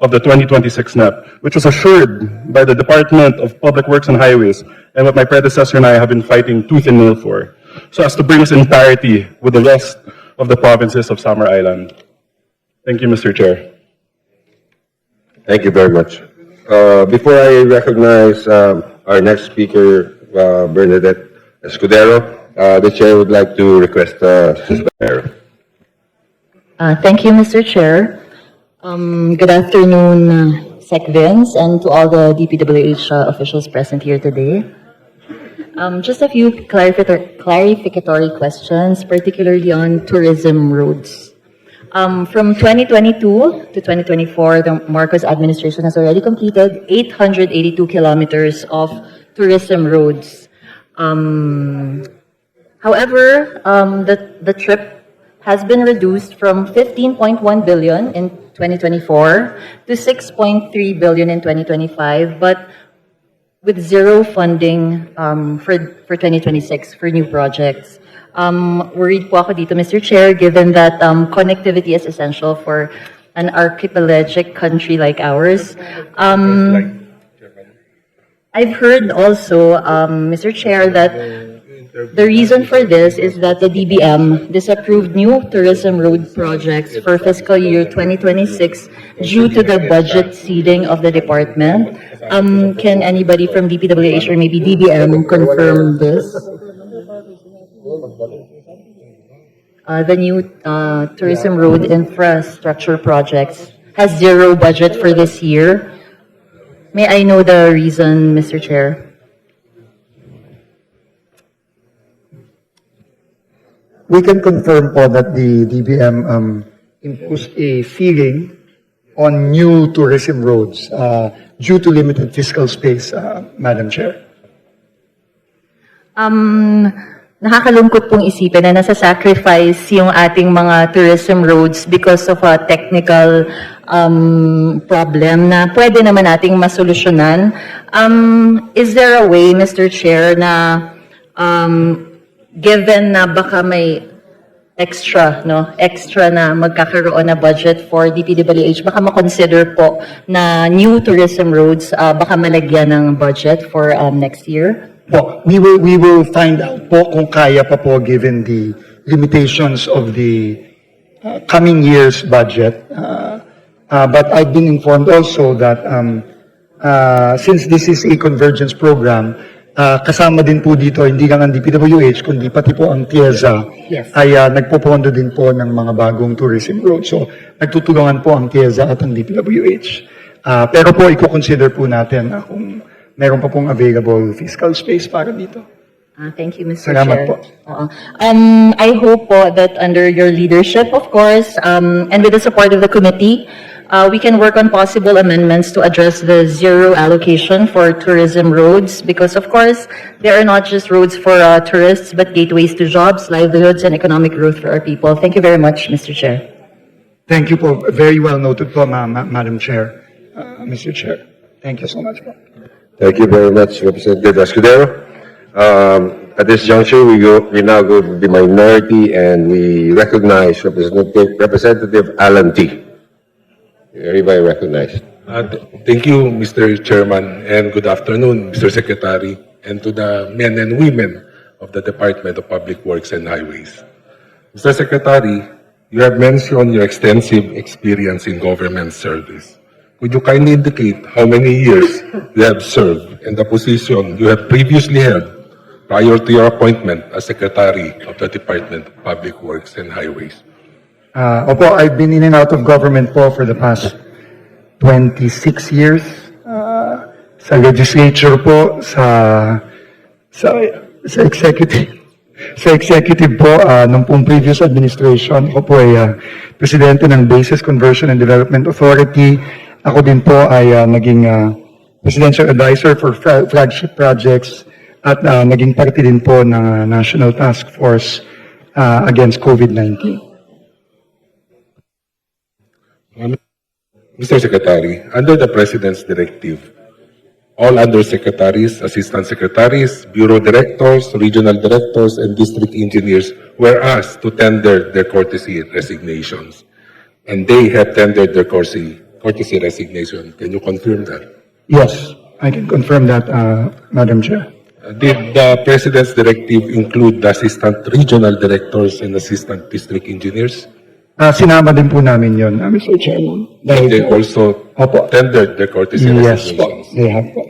of the 2026 NEP, which was assured by the Department of Public Works and Highways and what my predecessor and I have been fighting tooth and nail for, so as to bring us in parity with the rest of the provinces of Summer Island. Thank you, Mr. Chair. Thank you very much. Uh, Before I recognize um, our next speaker, uh, Bernadette Escudero, uh, the chair would like to request uh, Ms. Escudero. Uh, Thank you, Mr. Chair. Um, Good afternoon, uh, Sec Vince, and to all the DPWH uh, officials present here today. Um, Just a few clarificator- clarificatory questions, particularly on tourism roads. Um, From 2022 to 2024, the Marcos administration has already completed 882 kilometers of tourism roads. Um, However, um, the, the trip has been reduced from 15.1 billion in 2024 to 6.3 billion in 2025, but with zero funding um, for, for 2026 for new projects. Um, worried po ako dito, Mr. Chair, given that um, connectivity is essential for an archipelagic country like ours. Um, I've heard also, um, Mr. Chair, that the reason for this is that the DBM disapproved new tourism road projects for fiscal year 2026 due to the budget ceiling of the department. Um, can anybody from DPWH or maybe DBM confirm this? Uh, the new, uh, tourism road infrastructure projects has zero budget for this year. May I know the reason, Mr. Chair? We can confirm po that the DBM um, imposed a ceiling on new tourism roads uh, due to limited fiscal space, uh, Madam Chair. Um, nakakalungkot pong isipin na nasa-sacrifice yung ating mga tourism roads because of a technical um, problem na pwede naman nating masolusyonan. Um, is there a way, Mr. Chair, na um, given na baka may extra, no? Extra na magkakaroon na budget for DPWH, baka makonsider po na new tourism roads, ah, baka malagyan ng budget for um, next year? Po, we will, we will find out po kung kaya pa po given the limitations of the uh, coming year's budget. Uh, uh, but I've been informed also that um, uh, since this is a convergence program, uh, kasama din po dito, hindi lang ang DPWH, kundi pati po ang TIEZA, Yes. ay uh, nagpopondo din po ng mga bagong tourism roads. So, nagtutulungan po ang TIEZA at ang DPWH. Uh, pero po, i-consider po natin uh, kung meron pa pong available fiscal space para dito. Ah, thank you, Mr. Salamat Chair. po. Oo. Um, I hope po that under your leadership, of course, um, and with the support of the committee, uh, we can work on possible amendments to address the zero allocation for tourism roads, because of course, they are not just roads for uh, tourists, but gateways to jobs, livelihoods, and economic growth for our people. Thank you very much, Mr. Chair. Thank you po. Very well noted po, ma ma Madam Chair, uh, Mr. Chair. Thank you so much po. Thank you very much, Representative Escudero. Um, At this juncture, we go, we now go to the minority and we recognize Representative, Representative Alan T. Hereby recognized. Uh, th- Thank you, Mr. Chairman, and good afternoon, Mr. Secretary, and to the men and women of the Department of Public Works and Highways. Mr. Secretary, you have mentioned your extensive experience in government service. Could you kindly indicate how many years you have served and the position you have previously held prior to your appointment as Secretary of the Department of Public Works and Highways? Uh, opo, I've been in and out of government po for the past 26 years. Uh, sa legislature po, sa sa sa executive sa executive po uh, nung pong previous administration ako po ay uh, presidente ng Basis Conversion and Development Authority. Ako din po ay uh, naging uh, presidential advisor for flagship projects at uh, naging parte din po ng uh, National Task Force uh, against COVID-19. Mr. Secretary, under the President's directive, all undersecretaries, assistant secretaries, bureau directors, regional directors, and district engineers were asked to tender their courtesy resignations. And they have tendered their courtesy, courtesy resignation. Can you confirm that? Yes, I can confirm that, uh, Madam Chair. Did the President's directive include the assistant regional directors and assistant district engineers? Ah, sinama din po namin yun, uh, Mr. Chairman. They Dahil po, also Opo. tendered their courtesy yes po, resignations? they have po.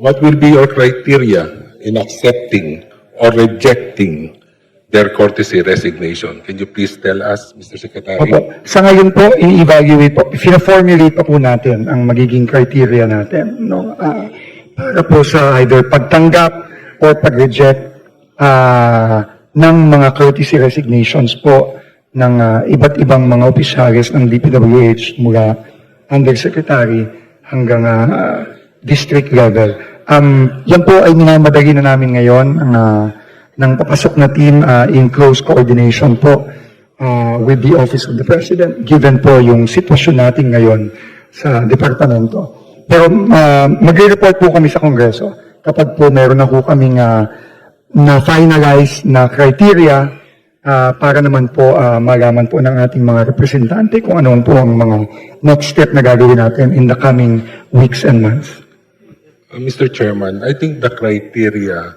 What will be your criteria in accepting or rejecting their courtesy resignation? Can you please tell us, Mr. Secretary? Opo. Sa ngayon po, i-evaluate po, fina-formulate pa po natin ang magiging criteria natin. No? Ah, para po sa either pagtanggap or pag-reject ah, ng mga courtesy resignations po ng ah, iba't ibang mga opisyalis ng DPWH mula undersecretary hanggang ah, district level. Um, yan po ay minamadali na namin ngayon ang ah, ng papasok na team ah, in close coordination po uh, with the Office of the President, given po yung sitwasyon natin ngayon sa departamento. Pero uh, magre-report po kami sa Kongreso kapag po meron na po kaming uh, na-finalize na criteria uh, para naman po uh, malaman po ng ating mga representante kung ano po ang mga next step na gagawin natin in the coming weeks and months. Uh, Mr. Chairman, I think the criteria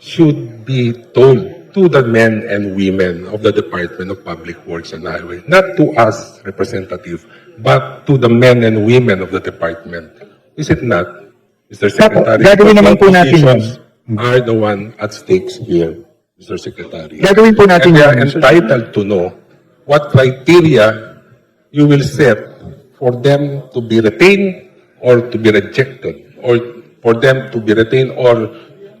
should be told to the men and women of the Department of Public Works and Highway, not to us representative, but to the men and women of the department. Is it not, Mr. Secretary? gagawin naman po natin Positions Are the one at stakes here, Mr. Secretary. Gagawin po natin And they are yan, Mr. entitled to know what criteria you will set for them to be retained or to be rejected, or for them to be retained or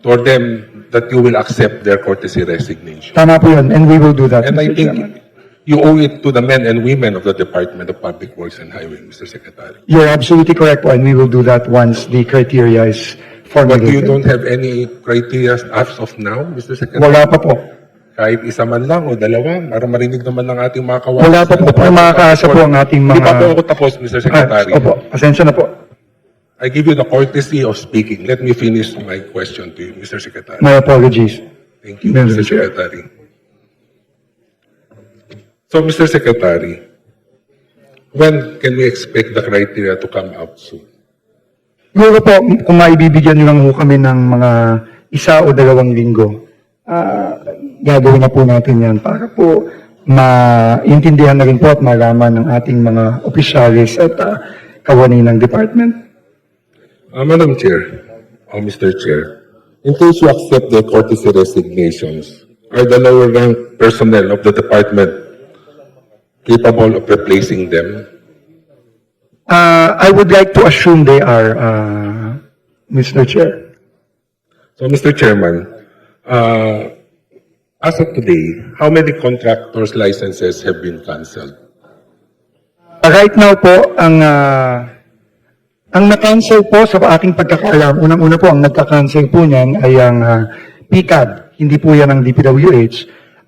for them that you will accept their courtesy resignation. Tama po yun, and we will do that, And I Mr. think Chairman. you owe it to the men and women of the Department of Public Works and Highway, Mr. Secretary. You're absolutely correct po, and we will do that once the criteria is But you don't have any criteria as of now, Mr. Secretary? Wala pa po. Kahit isa man lang o dalawa, para marinig naman ng ating mga kawasan. Wala pa po. Pero makakaasa po ang ating mga- pa po ako tapos, Mr. Ah, Secretary. opo, pasensya na po. I give you the courtesy of speaking. Let me finish my question to you, Mr. Secretary. My apologies. Thank you, Mr. Secretary. So, Mr. Secretary, when can we expect the criteria to come out soon? Siguro po, kung maibibigyan nyo lang po kami ng mga isa o dalawang linggo, ah, gagawin na po natin yan para po maintindihan na rin po at malaman ng ating mga opisyalis at ah, kawani ng department. Uh, Madam Chair, or Mr. Chair, in case you accept the courtesy resignations, are the lower rank personnel of the department capable of replacing them? Uh, I would like to assume they are, uh, Mr. Chair. So, Mr. Chairman, uh, as of today, how many contractors' licenses have been cancelled? Uh, Right now po, ang ah, ang na-cancel po sa ating pagkakaalam, unang-una po, ang nagka-cancel po niyan ay ang ah, PCAD, hindi po yan ang DPWH.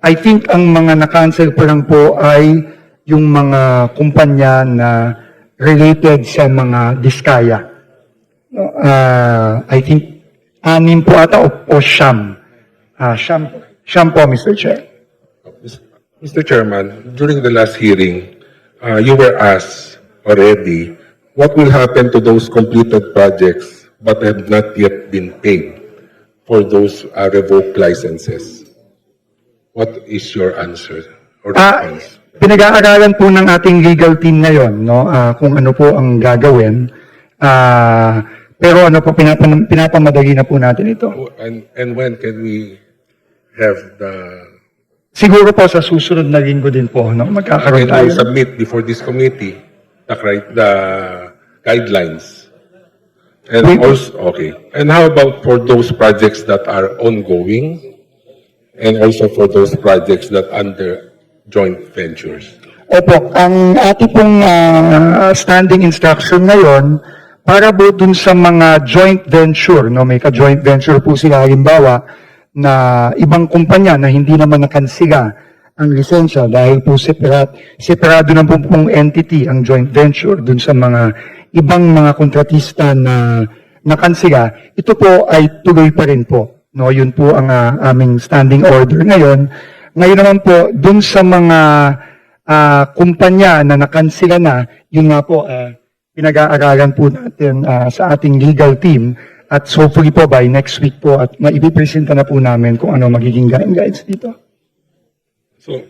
I think ang mga na-cancel pa lang po ay yung mga kumpanya na related sa mga diskaya. Ah, I think anim po ata o, o siyam. Ah, siyam, siyam po, Mr. Chair. Mr. Chairman, during the last hearing, uh, you were asked already what will happen to those completed projects but have not yet been paid for those uh, revoked licenses. What is your answer or Ah, response? Pinag-aaralan po ng ating legal team ngayon, no, ah, kung ano po ang gagawin. Ah, pero ano po, pinapan, pinapamadali na po natin ito. And, and when can we have the, Siguro po sa susunod na linggo din po, no, magkakaroon can tayo. we submit before this committee the, the guidelines? And We- also, okay. And how about for those projects that are ongoing? And also for those projects that under joint ventures? Opo, ang ating pong ah, standing instruction ngayon, para po dun sa mga joint venture, no, may ka-joint venture po sila halimbawa, na ibang kumpanya na hindi naman nakansila ang lisensya dahil po separat, separado na po pong entity ang joint venture dun sa mga ibang mga kontratista na nakansila, ito po ay tuloy pa rin po. No, yun po ang ah, aming standing order ngayon. Ngayon naman po, dun sa mga ah, kumpanya na nakansila na, yun nga po, ah, pinag-aaralan po natin ah, sa ating legal team at hopefully po by next week po at maipipresenta na po namin kung ano magiging guidelines dito. So,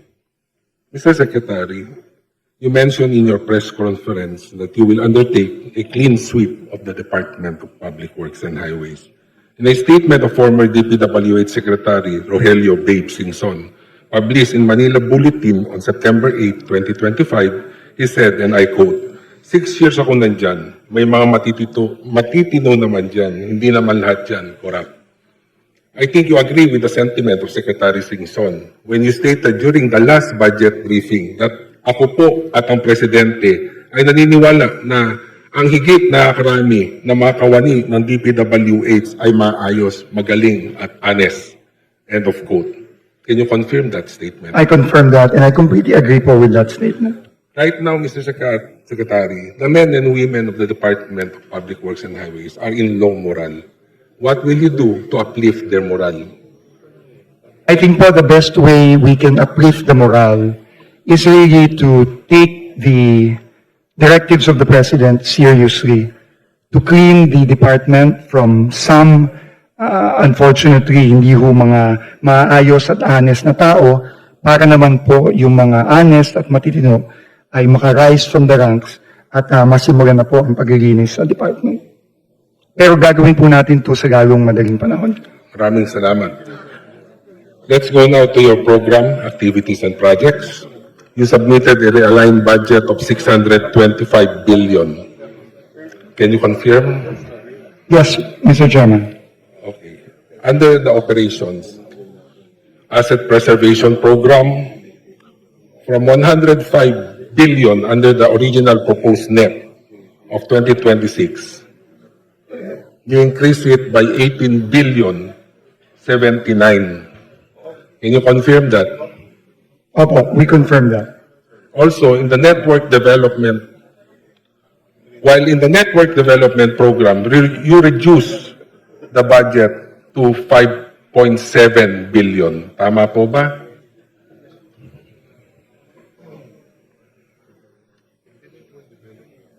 Mr. Secretary, you mentioned in your press conference that you will undertake a clean sweep of the Department of Public Works and Highways. In a statement of former DPWH Secretary Rogelio Babe Singson, published in Manila Bulletin on September 8, 2025, he said, and I quote, Six years ako nandyan, may mga matitito, matitino naman dyan, hindi naman lahat dyan, corrupt. I think you agree with the sentiment of Secretary Singson when you stated during the last budget briefing that ako po at ang Presidente ay naniniwala na ang higit na karami na mga kawani ng DPWH ay maayos, magaling at honest. End of quote. Can you confirm that statement? I confirm that and I completely agree po with that statement. Right now, Mr. Secret- Secretary, the men and women of the Department of Public Works and Highways are in low morale. What will you do to uplift their morale? I think po the best way we can uplift the morale is really to take the directives of the President seriously, to clean the department from some, uh, unfortunately, hindi ho mga maayos at honest na tao, para naman po yung mga honest at matitino ay makarise from the ranks at uh, masimulan na po ang paglilinis sa department. Pero gagawin po natin to sa lalong madaling panahon. Maraming salamat. Let's go now to your program, activities and projects. You submitted a realigned budget of 625 billion. Can you confirm? Yes, Mr. Chairman. Under the operations, asset preservation program, from 105 billion under the original proposed net of 2026, you increase it by 18 billion 79. Can you confirm that? Opo, we confirm that. Also, in the network development, while in the network development program, re- you reduce the budget to 5.7 billion. Tama po ba?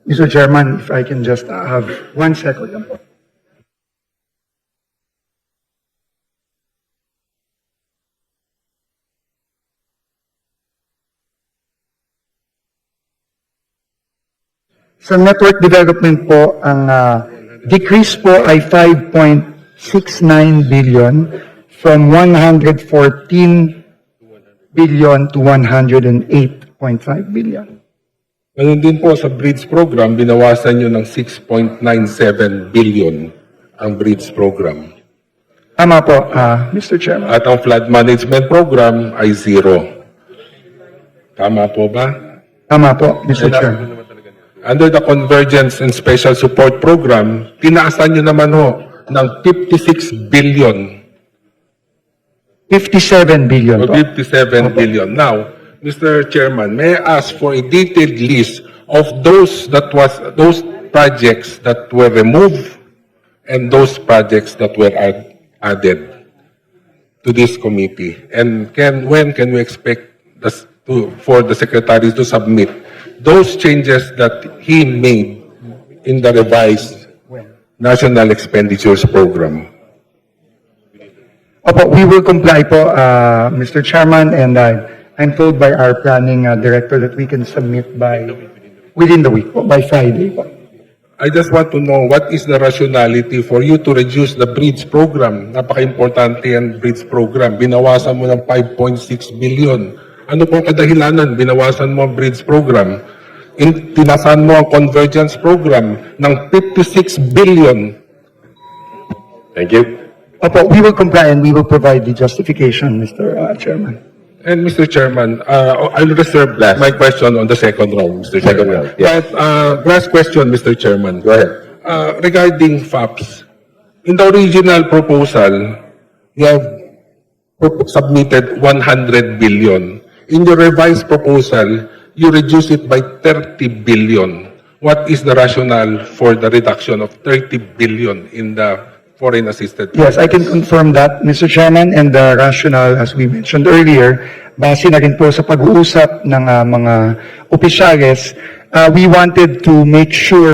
Mr. Chairman, if I can just have one second. Sa network development po, ang ah, decrease po ay 5.69 billion from 114 billion to 108.5 billion. Ganun din po sa bridge program, binawasan nyo ng 6.97 billion ang bridge program. Tama po, ah, Mr. Chairman. At ang flood management program ay zero. Tama po ba? Tama po, Mr. Chairman. Under the Convergence and Special Support Program, tinaasan nyo naman ho ng 56 billion 57 billion or po. 57 billion. Now, Mr. Chairman, may I ask for a detailed list of those that was those projects that were removed and those projects that were add- added to this committee? And can when can we expect the, to, for the secretary to submit those changes that he made in the revised National Expenditures Program? Opo, we will comply po, ah, Mr. Chairman, and uh, I'm told by our planning ah, director that we can submit by, within the week po, by Friday po. I just want to know what is the rationality for you to reduce the bridge program. Napaka-importante yan, bridge program. Binawasan mo ng 5.6 billion. Ano pong kadahilanan? Binawasan mo ang bridge program. In, tinasan mo ang convergence program ng 56 billion. Thank you. Opo, we will comply and we will provide the justification, Mr. ah, Chairman. And Mr. Chairman, uh, I'll reserve Last. my question on the second round, Mr. Second Chairman. round, yes. But uh, last question, Mr. Chairman. Go ahead. Uh, regarding FAPS, in the original proposal, you have submitted 100 billion. In the revised proposal, you reduce it by 30 billion. What is the rationale for the reduction of 30 billion in the foreign assisted? Yes, I can confirm that, Mr. Chairman, and the rationale, as we mentioned earlier, base na rin po sa pag-uusap ng ah, mga opisyales, ah, we wanted to make sure